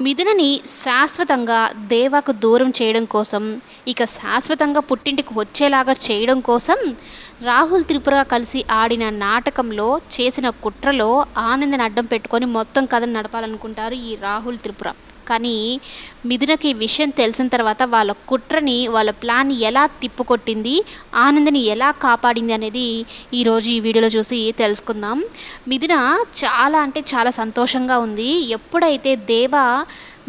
మిథునని శాశ్వతంగా దేవాకు దూరం చేయడం కోసం ఇక శాశ్వతంగా పుట్టింటికి వచ్చేలాగా చేయడం కోసం రాహుల్ త్రిపుర కలిసి ఆడిన నాటకంలో చేసిన కుట్రలో ఆనందని అడ్డం పెట్టుకొని మొత్తం కథను నడపాలనుకుంటారు ఈ రాహుల్ త్రిపుర. కానీ మిథునకి ఈ విషయం తెలిసిన తర్వాత వాళ్ళ కుట్రని వాళ్ళ ప్లాన్ ఎలా తిప్పుకొట్టింది ఆనందని ఎలా కాపాడింది అనేది ఈరోజు ఈ వీడియోలో చూసి తెలుసుకుందాం. మిథున చాలా అంటే చాలా సంతోషంగా ఉంది. ఎప్పుడైతే దేవ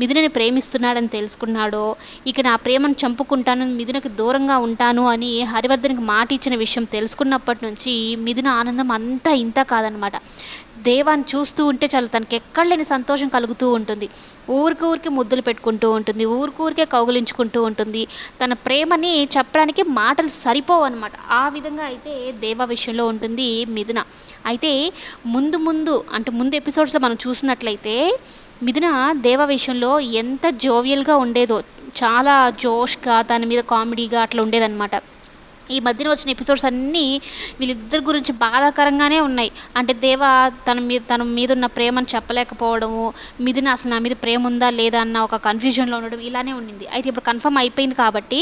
మిథునని ప్రేమిస్తున్నాడని తెలుసుకున్నాడో ఇక నా ప్రేమను చంపుకుంటాను మిథునకు దూరంగా ఉంటాను అని హరివర్ధన్కి మాట ఇచ్చిన విషయం తెలుసుకున్నప్పటి నుంచి మిథున ఆనందం అంతా ఇంత కాదనమాట. దేవాన్ని చూస్తూ ఉంటే చాలు తనకి ఎక్కడ లేని సంతోషం కలుగుతూ ఉంటుంది. ఊరికి ఊరికి ముద్దులు పెట్టుకుంటూ ఉంటుంది ఊరికి ఊరికే కౌగులించుకుంటూ ఉంటుంది. తన ప్రేమని చెప్పడానికి మాటలు సరిపోవు అనమాట ఆ విధంగా అయితే దేవా విషయంలో ఉంటుంది మిథున. అయితే ముందు ముందు అంటే ముందు ఎపిసోడ్స్లో మనం చూసినట్లయితే మిథున దేవ విషయంలో ఎంత జోవియల్గా ఉండేదో చాలా జోష్గా దాని మీద కామెడీగా అట్లా ఉండేదన్నమాట. ఈ మధ్యన వచ్చిన ఎపిసోడ్స్ అన్నీ వీళ్ళిద్దరి గురించి బాధాకరంగానే ఉన్నాయి. అంటే దేవ తన మీద తన మీద ఉన్న ప్రేమను చెప్పలేకపోవడము మిథున అసలు నా మీద ప్రేమ ఉందా లేదా అన్న ఒక కన్ఫ్యూజన్లో ఉండడం ఇలానే ఉండింది. అయితే ఇప్పుడు కన్ఫర్మ్ అయిపోయింది కాబట్టి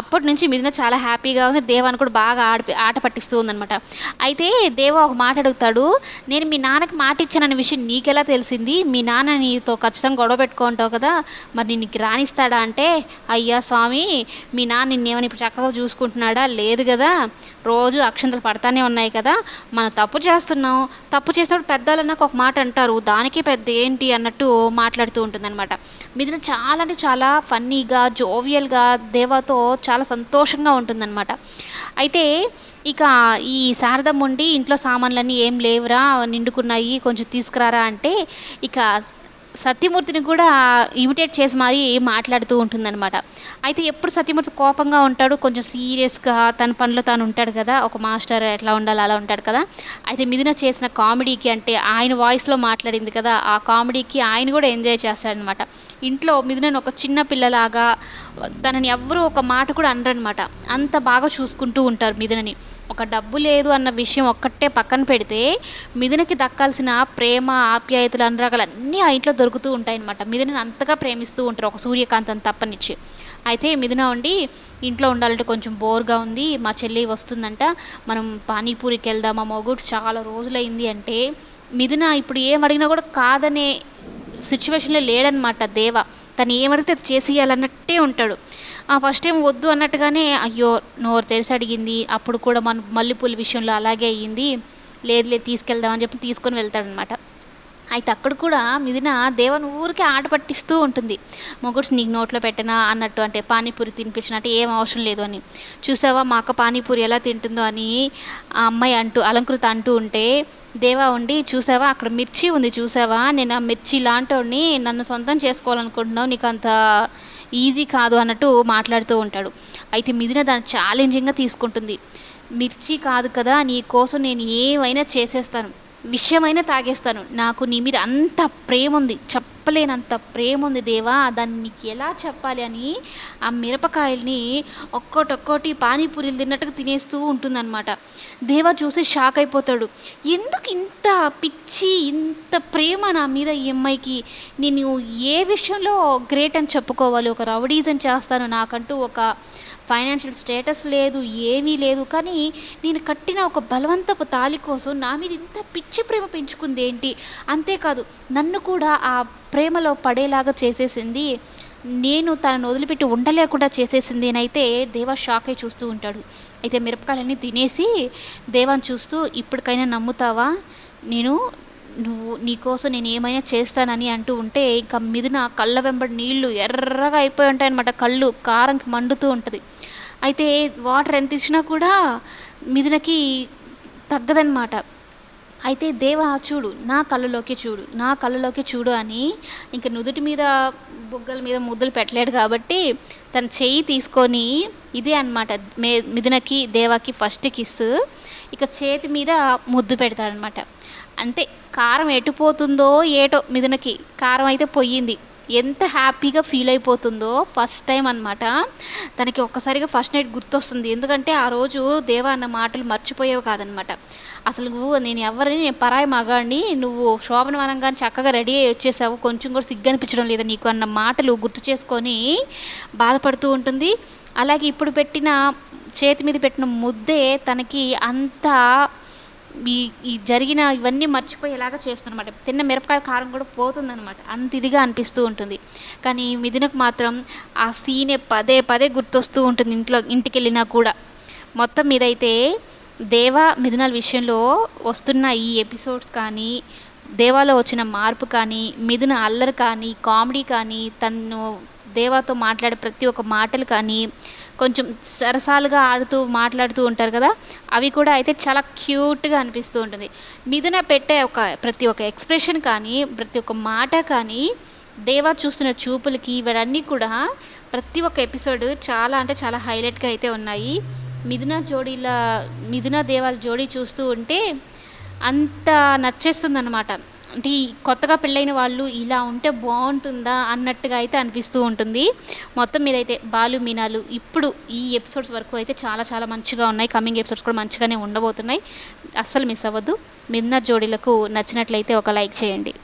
అప్పటి నుంచి మిథున చాలా హ్యాపీగా ఉంది. దేవాన్ని కూడా బాగా ఆడ ఆట పట్టిస్తూ ఉందనమాట అయితే దేవ ఒక మాట అడుగుతాడు నేను మీ నాన్నకి మాట ఇచ్చానన్న విషయం నీకెలా తెలిసింది? మీ నాన్న నీతో ఖచ్చితంగా గొడవ పెట్టుకుంటావు కదా మరి నీకు రాణిస్తాడా అంటే అయ్యా స్వామి మీ నాన్న నిన్నేమని ఇప్పుడు చక్కగా చూసుకుంటున్నాడా లేదు లేదు కదా. రోజు అక్షంతలు పడతానే ఉన్నాయి కదా. మనం తప్పు చేస్తున్నాం. తప్పు చేసినప్పుడు పెద్దలు నాకు ఒక మాట అంటారు. దానికి పెద్ద ఏంటి? అన్నట్టు మాట్లాడుతూ ఉంటుందన్నమాట. మిథున చాలా అంటే చాలా ఫన్నీగా జోవియల్గా దేవాతో చాలా సంతోషంగా ఉంటుందన్నమాట. అయితే ఇక ఈ శారదమ్మ ఉండి ఇంట్లో సామాన్లన్నీ ఏం లేవురా నిండుకున్నాయి కొంచెం తీసుకురారా అంటే ఇక సత్యమూర్తిని కూడా ఇమిటేట్ చేసి మరీ మాట్లాడుతూ ఉంటుందన్నమాట. అయితే ఎప్పుడు సత్యమూర్తి కోపంగా ఉంటాడు కొంచెం సీరియస్గా తన పనిలో తాను ఉంటాడు కదా ఒక మాస్టర్ ఎట్లా ఉండాలి అలా ఉంటాడు కదా. అయితే మిథున చేసిన కామెడీకి అంటే ఆయన వాయిస్లో మాట్లాడింది కదా ఆ కామెడీకి ఆయన కూడా ఎంజాయ్ చేస్తాడనమాట ఇంట్లో మిథునని ఒక చిన్న పిల్లలాగా తనని ఎవరు ఒక మాట కూడా అనరనమాట అంత బాగా చూసుకుంటూ ఉంటారు మిథునని. ఒక డబ్బు లేదు అన్న విషయం ఒక్కటే పక్కన పెడితే మిథునకి దక్కాల్సిన ప్రేమ ఆప్యాయతలు అనురాగాలు అన్నీ ఆ ఇంట్లో దొరుకుతూ ఉంటాయన్నమాట. మిథునని అంతగా ప్రేమిస్తూ ఉంటారు ఒక సూర్యకాంతం తప్పనిచ్చి. అయితే మిథున ఉండి ఇంట్లో ఉండాలంటే కొంచెం బోర్గా ఉంది మా చెల్లి వస్తుందంట మనం పానీపూరికి వెళ్దామా మొగుడు చాలా రోజులైంది అంటే మిథున ఇప్పుడు ఏం అడిగినా కూడా కాదనే సిచ్యువేషన్లో లేడనమాట దేవ. తను ఏమడిగితే అది చేసేయాలన్నట్టే ఉంటాడు. ఫస్ట్ టైం వద్దు అన్నట్టుగానే అయ్యో నోరు తెరిసి అడిగింది అప్పుడు కూడా మన మల్లెపూల విషయంలో అలాగే అయ్యింది లేదు లేదు తీసుకెళ్దామని చెప్పి తీసుకొని వెళ్తాడనమాట అయితే అక్కడ కూడా మిదిన దేవన్ ఊరికే ఆట పట్టిస్తూ ఉంటుంది. మొగుడు నీకు నోట్లో పెట్టనా అన్నట్టు అంటే పానీపూరి తినిపించినట్టు ఏం అవసరం లేదు అని. చూసావా మా అక్క పానీపూరి ఎలా తింటుందో అని ఆ అమ్మాయి అంటూ అలంకృత అంటూ ఉంటే దేవా ఉండి చూసావా అక్కడ మిర్చి ఉంది చూసావా? నేను ఆ మిర్చి లాంటి నన్ను సొంతం చేసుకోవాలనుకుంటున్నావు నీకు అంత ఈజీ కాదు అన్నట్టు మాట్లాడుతూ ఉంటాడు. అయితే మిదిన దాన్ని ఛాలెంజింగ్గా తీసుకుంటుంది. మిర్చి కాదు కదా నీ కోసం నేను ఏమైనా చేసేస్తాను. విషయమైనా తాగేస్తాను. నాకు నీ మీద అంత ప్రేమ ఉంది చెప్పలేనంత ప్రేమ ఉంది దేవా. దాన్ని నీకు ఎలా చెప్పాలి అని ఆ మిరపకాయల్ని ఒక్కొక్కటి పానీపూరీలు తిన్నట్టుగా తినేస్తూ ఉంటుందన్నమాట. దేవా చూసి షాక్ అయిపోతాడు. ఎందుకు ఇంత పిచ్చి ఇంత ప్రేమ నా మీద ఈ అమ్మాయికి? నేను ఏ విషయంలో గ్రేట్ అని చెప్పుకోవాలి? ఒక రౌడీజన్ చేస్తాను. నాకంటూ ఒక ఫైనాన్షియల్ స్టేటస్ లేదు ఏమీ లేదు. కానీ నేను కట్టిన ఒక బలవంతపు తాలి కోసం నా మీద ఇంత పిచ్చి ప్రేమ పెంచుకుంది ఏంటి? అంతేకాదు నన్ను కూడా ఆ ప్రేమలో పడేలాగా చేసేసింది. నేను తనను వదిలిపెట్టి ఉండలేకుండా చేసేసింది అని అయితే దేవా షాకే చూస్తూ ఉంటాడు. అయితే మిరపకాయలన్నీ తినేసి దేవాన్ని చూస్తూ ఇప్పటికైనా నమ్ముతావా? నేను నువ్వు నీకోసం నేను ఏమైనా చేస్తానని అంటూ ఉంటే ఇంకా మిదిన కళ్ళ వెంబడి నీళ్ళు ఎర్రగా అయిపోయి ఉంటాయి అనమాట కళ్ళు కారంకి మండుతూ ఉంటుంది. అయితే వాటర్ ఎంత ఇచ్చినా కూడా మిథునకి తగ్గదనమాట అయితే దేవ చూడు నా కళ్ళలోకి చూడు నా కళ్ళలోకి చూడు అని ఇంక నుదుటి మీద బుగ్గల మీద ముద్దులు పెట్టలేడు కాబట్టి తన చెయ్యి తీసుకొని ఇదే అనమాట మే మిథునకి దేవాకి ఫస్ట్ కిస్ ఇక చేతి మీద ముద్దు పెడతాడనమాట అంటే కారం ఎటుపోతుందో ఏటో మిథునకి కారం అయితే పొయ్యింది ఎంత హ్యాపీగా ఫీల్ అయిపోతుందో ఫస్ట్ టైం అనమాట తనకి ఒక్కసారిగా ఫస్ట్ నైట్ గుర్తొస్తుంది. ఎందుకంటే ఆ రోజు దేవా అన్న మాటలు మర్చిపోయేవి కాదనమాట అసలు నువ్వు నేను ఎవరిని నేను పరాయి మగాడిని నువ్వు శోభన వనంగానే చక్కగా రెడీ అయ్యి వచ్చేసావు. కొంచెం కూడా సిగ్గు అనిపించడం లేదా నీకు అన్న మాటలు గుర్తు చేసుకొని బాధపడుతూ ఉంటుంది. అలాగే ఇప్పుడు పెట్టిన చేతి మీద పెట్టిన ముద్దే తనకి అంత ఈ ఈ జరిగిన ఇవన్నీ మర్చిపోయేలాగా చేస్తుందన్నమాట. తిన్న మిరపకాయ కారం కూడా పోతుందన్నమాట. అంత ఇదిగా అనిపిస్తూ ఉంటుంది. కానీ మిథునకు మాత్రం ఆ సీనే పదే పదే గుర్తొస్తూ ఉంటుంది ఇంట్లో ఇంటికి వెళ్ళినా కూడా. మొత్తం మీదైతే దేవా మిథునాల విషయంలో వస్తున్న ఈ ఎపిసోడ్స్ కానీ దేవాలో వచ్చిన మార్పు కానీ మిథున అల్లరి కానీ కామెడీ కానీ తను దేవాతో మాట్లాడే ప్రతి ఒక్క మాటలు కానీ కొంచెం సరసాలుగా ఆడుతూ మాట్లాడుతూ ఉంటారు కదా అవి కూడా అయితే చాలా క్యూట్గా అనిపిస్తూ ఉంటుంది. మిథున పెట్టే ఒక ప్రతి ఒక్క ఎక్స్ప్రెషన్ కానీ ప్రతి ఒక్క మాట కానీ దేవా చూస్తున్న చూపులకి ఇవన్నీ కూడా ప్రతి ఒక్క ఎపిసోడ్ చాలా అంటే చాలా హైలైట్గా అయితే ఉన్నాయి. మిథున జోడీల మిథున దేవాల జోడీ చూస్తూ ఉంటే అంత నచ్చేస్తుంది అనమాట అంటే ఈ కొత్తగా పెళ్ళైన వాళ్ళు ఇలా ఉంటే బాగుంటుందా అన్నట్టుగా అయితే అనిపిస్తూ ఉంటుంది. మొత్తం మీద అయితే బాలు మీనాలు ఇప్పుడు ఈ ఎపిసోడ్స్ వరకు అయితే చాలా చాలా మంచిగా ఉన్నాయి. కమింగ్ ఎపిసోడ్స్ కూడా మంచిగానే ఉండబోతున్నాయి. అస్సలు మిస్ అవ్వద్దు. మిన్నర్ జోడీలకు నచ్చినట్లయితే ఒక లైక్ చేయండి.